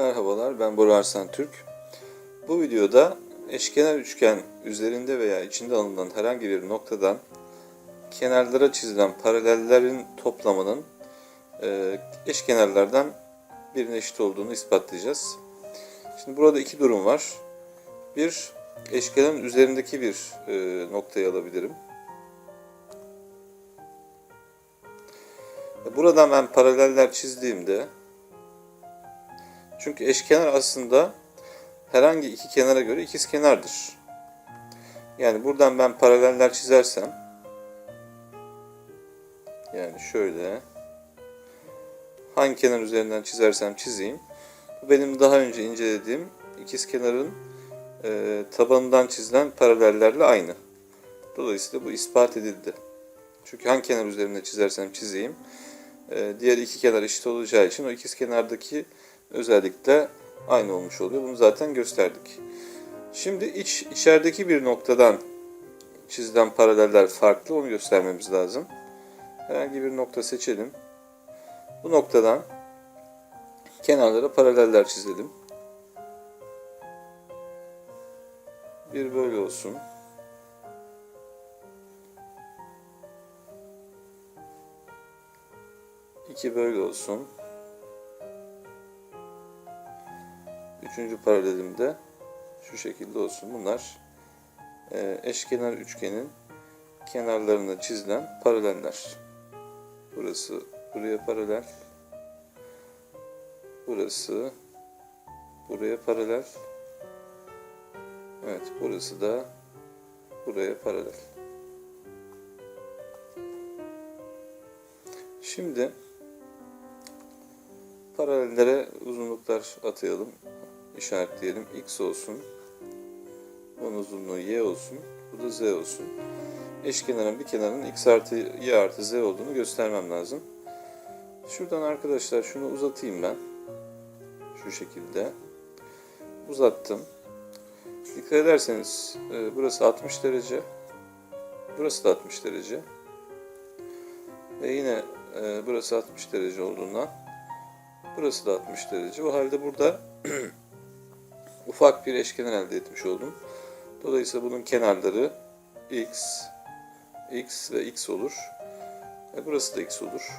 Merhabalar, ben Bora Arslan Türk. Bu videoda eşkenar üçgen üzerinde veya içinde alınan herhangi bir noktadan kenarlara çizilen paralellerin toplamının e, eşkenarlardan birine eşit olduğunu ispatlayacağız. Şimdi burada iki durum var. Bir, eşkenarın üzerindeki bir e, noktayı alabilirim. Buradan ben paraleller çizdiğimde çünkü eşkenar aslında herhangi iki kenara göre ikiz kenardır. Yani buradan ben paraleller çizersem yani şöyle hangi kenar üzerinden çizersem çizeyim bu benim daha önce incelediğim ikiz kenarın e, tabanından çizilen paralellerle aynı. Dolayısıyla bu ispat edildi. Çünkü hangi kenar üzerinde çizersem çizeyim e, diğer iki kenar eşit olacağı için o ikiz kenardaki özellikle aynı olmuş oluyor. Bunu zaten gösterdik. Şimdi iç içerideki bir noktadan çizilen paraleller farklı. Onu göstermemiz lazım. Herhangi bir nokta seçelim. Bu noktadan kenarlara paraleller çizelim. Bir böyle olsun. İki böyle olsun. Üçüncü paralelimde şu şekilde olsun. Bunlar e, eşkenar üçgenin kenarlarına çizilen paraleller. Burası buraya paralel. Burası buraya paralel. Evet, burası da buraya paralel. Şimdi paralellere uzunluklar atayalım işaretleyelim. X olsun. Bunun uzunluğu Y olsun. Bu da Z olsun. Eşkenarın bir kenarının X artı Y artı Z olduğunu göstermem lazım. Şuradan arkadaşlar şunu uzatayım ben. Şu şekilde. Uzattım. Dikkat ederseniz e, burası 60 derece. Burası da 60 derece. Ve yine e, burası 60 derece olduğundan burası da 60 derece. O halde burada ufak bir eşkenar elde etmiş oldum. Dolayısıyla bunun kenarları x, x ve x olur. Ve burası da x olur.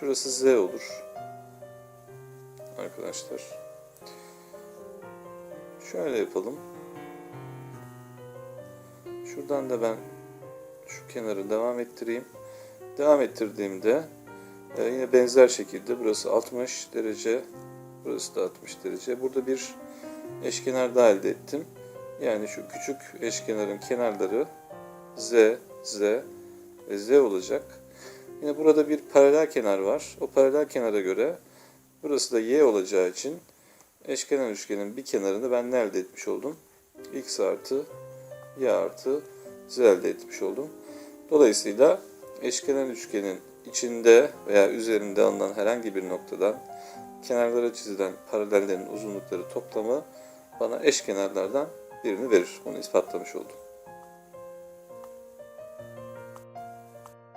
Şurası z olur. Arkadaşlar. Şöyle yapalım. Şuradan da ben şu kenarı devam ettireyim. Devam ettirdiğimde e, yine benzer şekilde burası 60 derece Burası da 60 derece. Burada bir eşkenar daha elde ettim. Yani şu küçük eşkenarın kenarları Z, Z ve Z olacak. Yine burada bir paralel kenar var. O paralel kenara göre burası da Y olacağı için eşkenar üçgenin bir kenarını ben ne elde etmiş oldum? X artı Y artı Z elde etmiş oldum. Dolayısıyla eşkenar üçgenin içinde veya üzerinde alınan herhangi bir noktadan kenarlara çizilen paralellerin uzunlukları toplamı bana eş kenarlardan birini verir. Bunu ispatlamış oldum.